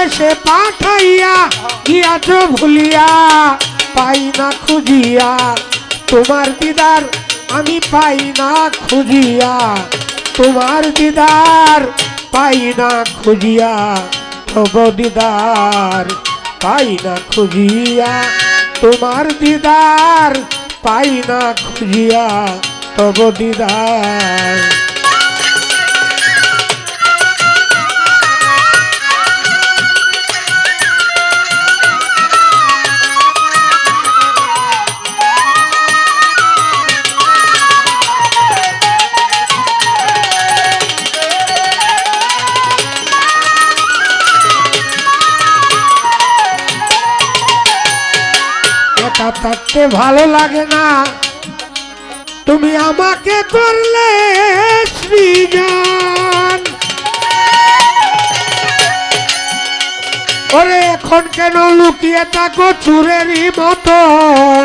দেশে পাঠাইয়া গিয়াছ ভুলিয়া, পাই না খুঁজিয়া। তোমার দিদার আমি পাই না খুঁজিয়া, তোমার দিদার পাই না খুঁজিয়া, তব দিদার পাই না খুঁজিয়া, তোমার দিদার পাই না খুঁজিয়া, তব দিদার থাকতে ভালো লাগে না। তুমি আমাকে করলে সৃজন ওরে, এখন কেন লুকিয়ে থাকো চুরেরই মতন?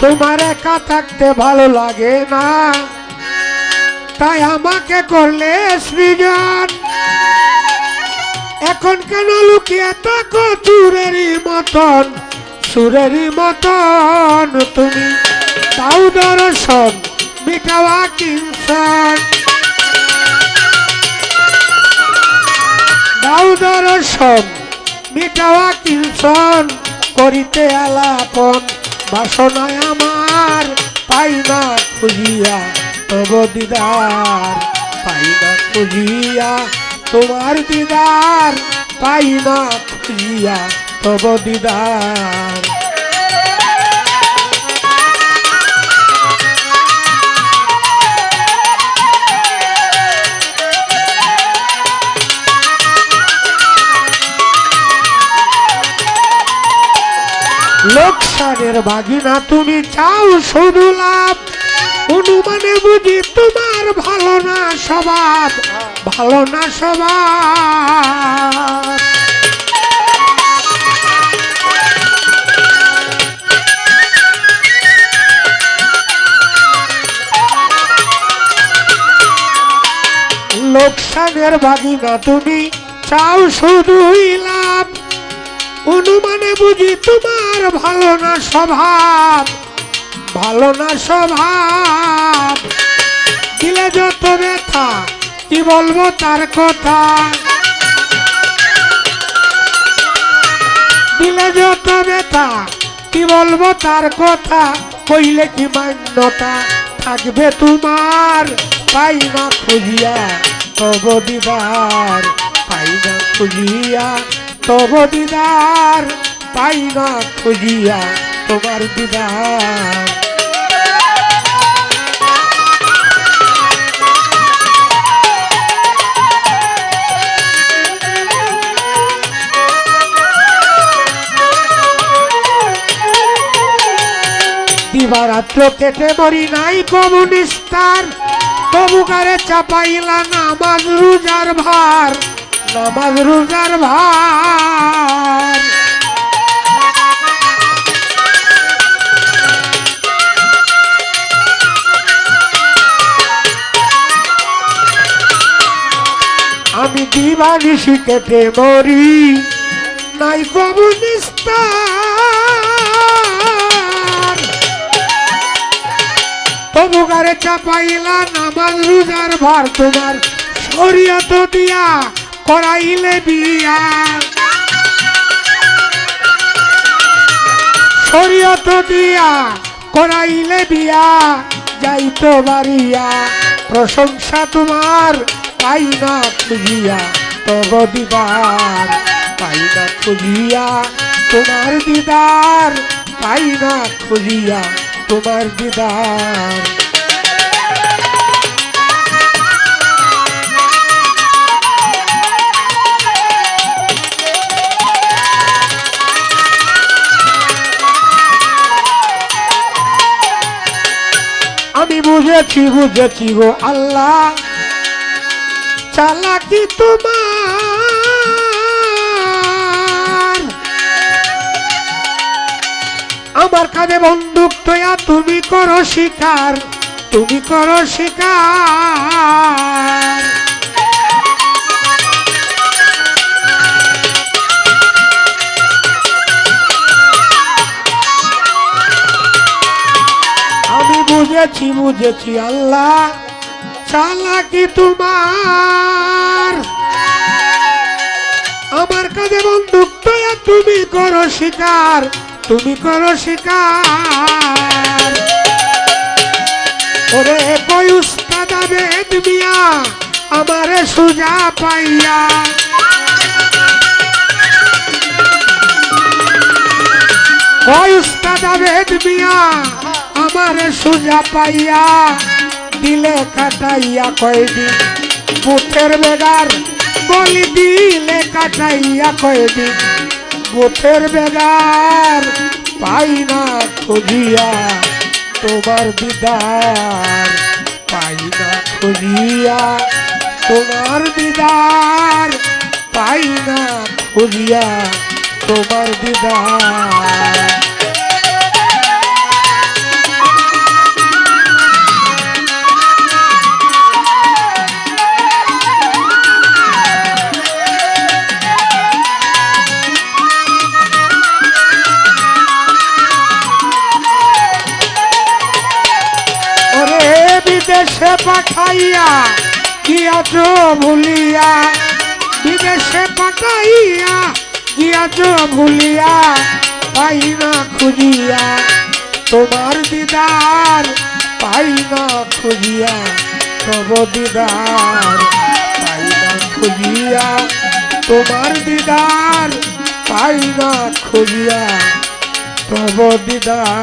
তোমার একা থাকতে ভালো লাগে না। তাই আমাকে করলে সৃজন। এখন কেন লুকিয়ে থাকো চুরেরই মতন? সুরেরই মতন তুমি। তাও দর্শন মিটাওয়া দাও দর্শন মিটাওয়া কিংসন করিতে আলাপন, বাসনায় আমার পাই না খুঁজিয়া। তব দিদার, পাই না খুঁজিয়া। তোমার দিদার, পাই না খুঁজিয়া। তব দিদার। লোকসানের বাগিনা তুমি চাও শুধু লাভ। অনুমানে বুঝি তোমার ভালো না স্বভাব? ভালো না স্বভাব। লোকসানের বাগিনা তুমি চাও শুধুই লাভ। অনুমানে বুঝি তোমার ভালো না স্বভাব। ভালো না স্বভাব দিলে যত ব্যথা, কি বলব তার কথা? দিলে যত ব্যথা, কি বলব তার কথা? কইলে কি মান্যতা থাকবে তোমার? পাই না খুঁজিয়া, তব দিদার। পাই না খুঁজিয়া, তব দিদার। পাই না খুঁজিয়া, তোমার দিদার। দিবারাত্র কেটে মরি নাই কমিউনিস্টার তবুকারে চাপাইলা নামাজ রোজার ভার, নামাজ রোজার ভার। আমি দিবানিশি কেটে মরি নাই কমিউনিস্টার তবুকারে চাপাইলা নামাজ রোজার ভার তোমার। শরীয়ত দিয়া করাইলে বিয়া। শরীয়ত দিয়া করাইলে বিয়া, যাইতো বাড়িয়া। প্রশংসা তোমার পাই না খুঁজিয়া। তব দিদার পাই না খুঁজিয়া। তোমার দিদার পাই না খুঁজিয়া। তোমার দিদার বুঝেছি গো আল্লাহ। চালাকি তোমার। আমার বন্দুক তোয়া তুমি করো শিকার তুমি করো শিকার। বুঝেছি বুঝেছি আল্লাহ। চালাকি তোমার। আমার কাছে বন্দুক তুমি করো শিকার, তুমি করো শিকার। ওরে কই উস্তাদ আবেদ আমারে সুজা পাইয়া। কই উস্তাদ আবেদ আমারে সুজা পাইয়া দিলে কাটাইয়া কয়দিন? বুথের বেগার বলি দিলে কাটাইয়া কয়দিন? বুথের বেগার পাই না খুঁজিয়া, তোমার দিদার পাই না খুঁজিয়া, তোমার দিদার পাই না খুঁজিয়া, তোমার দিদার বিদেশে পাঠাইয়া গিয়াছ ভুলিয়া, বিদেশে পাঠাইয়া গিয়াছ ভুলিয়া পাই না খুঁজিয়া, তোমার দিদার পাই না খুঁজিয়া, তব দিদার পাই না খুঁজিয়া, তোমার দিদার পাই না খুঁজিয়া, তব দিদার।